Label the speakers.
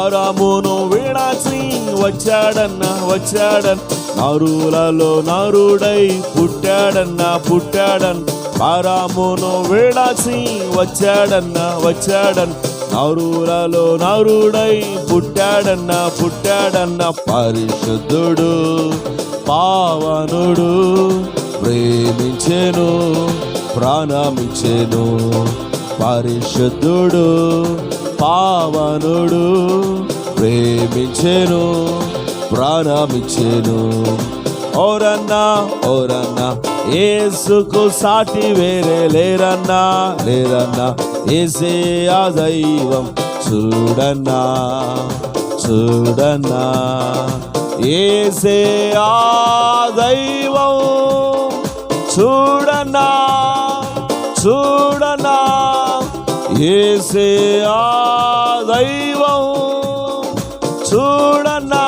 Speaker 1: రామును వీణాసి వచ్చాడన్న వచ్చాడన్. నరులలో నరుడై పుట్టాడన్న పుట్టాడన్. రామును వీణాసి వచ్చాడన్న వచ్చాడన్. నరులలో నరుడై పుట్టాడన్న పుట్టాడన్న పరిశుద్ధుడు పావనుడు. ప్రేమించెను ప్రాణమిచ్చెను. పరిశుద్ధుడు పావనుడు ప్రేమించెను ప్రాణమిచ్చెను. ఓరన్నా ఓరన్నా ఏసుకు సాటి వేరే లేరన్నా లేరన్నా ఏసే ఆ దైవం చూడన్నా చూడన్నా. ఏసే ఆ దైవం చూడన్నా చూ ఏసే ఆ దైవం చూడన్నా